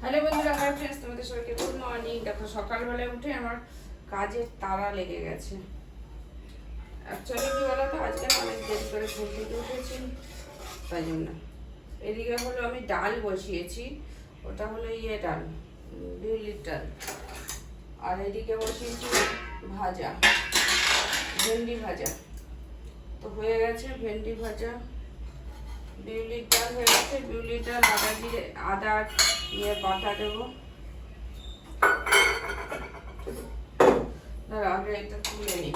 Hello বন্ধুরা hi friends তোমাদের সবাইকে গুড মর্নিং দেখো, সকালবেলায় উঠে আমার কাজের তারা লেগে গেছে। অ্যাকচুয়ালি কি বলো তো আজকে অনেক দেরি করে ঘুম থেকে উঠেছি, তাই জন্য। এদিকে হলো আমি ডাল বসিয়েছি, ওটা হলো ইয়ে ডাল, বিউলির ডাল। আর এদিকে বসিয়েছি ভাজা, ভেন্ডি ভাজা। তো হয়ে গেছে ভেন্ডি ভাজা, বিউলির ডাল হয়ে গেছে, বিউলির ডাল, আদা দিয়ে, আদা দিয়ে বাটা দেবো আগে এটা তুলে নিই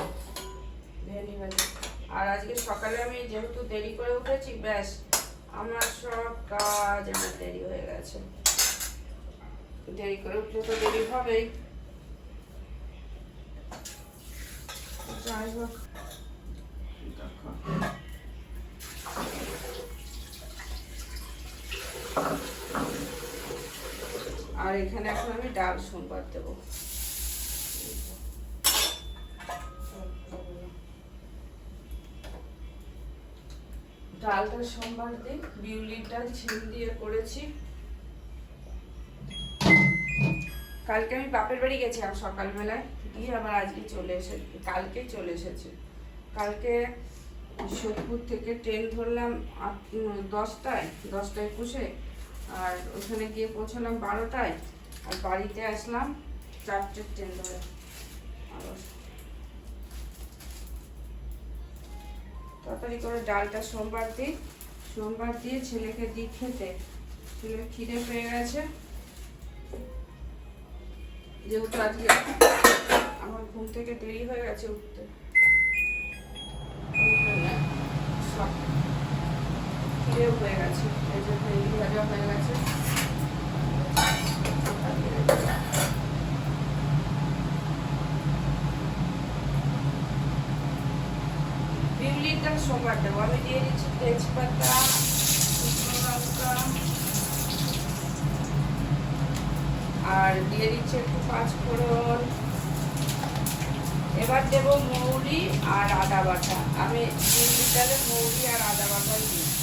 আর আজকে সকালে আমি যেহেতু দেরি করে উঠেছি, ব্যাস, আমার সব কাজ আমার দেরি হয়ে গেছে। দেরি করে উঠলে তো দেরি হবেই। যাই হোক দেখো আর এখানে এখন আমি ডাল সোমবার দেবো। ডালটা সোমবার দিই বিউলির ডাল, ঝিম দিয়ে করেছি। কালকে আমি বাপের বাড়ি গেছিলাম সকালবেলায়, গিয়ে আবার আজকে চলে এসে কালকে চলে এসেছি। কালকে সোদপুর থেকে ট্রেন ধরলাম দশটায় দশটায় একুশে। আর ওখানে গিয়ে পৌঁছালাম বারোটায় আর বাড়িতে আসলাম চারটের ট্রেন ধরে। তাড়াতাড়ি করে ডালটা সোমবার দিই। সোমবার দিয়ে ছেলেকে দিই খেতে। ছেলের খিদে পেয়ে গেছে। যেহেতু আজকে আমার ঘুম থেকে দেরি হয়ে গেছে উঠতে। খিদেও হয়ে দেবো আমি আর দিয়ে দিচ্ছি একটু পাঁচফোড়ন এবার দেব মৌরি আর আদা বাটা। আমি বিউলির ডালে মৌরি আর আদা বাটাই দিই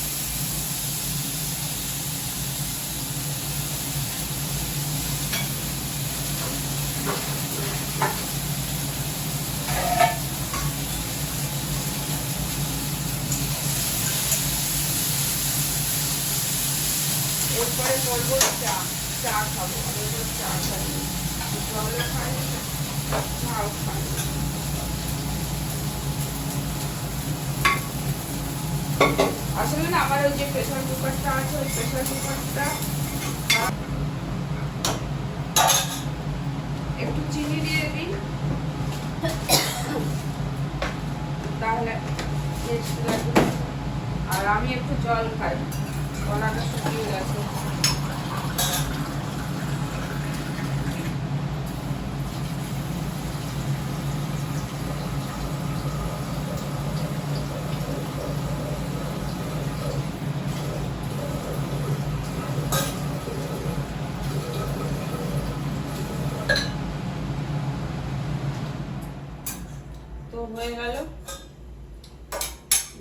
এরপরে করব চা চা খাব। চা খাই জলে খাই চাও খাই আসলে না, আমার ওই যে প্রেশার কুকারটা আছে, ওই প্রেশার কুকারটা একটু চিনি দিয়ে দিই। তাহলে আর আমি একটু জল খাই। গলাটা শুকিয়ে গেছে তো হয়ে গেল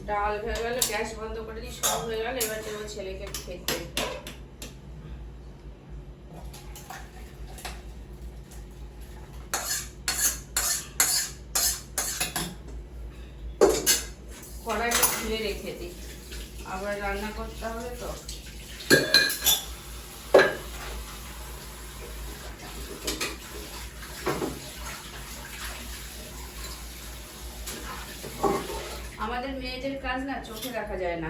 ডাল হয়ে গেল, গ্যাস বন্ধ করে দিই, সব হয়ে গেল, এবার দেবো ছেলেকে খেতে। কড়াইটা খুলে রেখে দিই। আবার রান্না করতে হবে তো? আমাদের মেয়েদের কাজ না চোখে দেখা যায় না।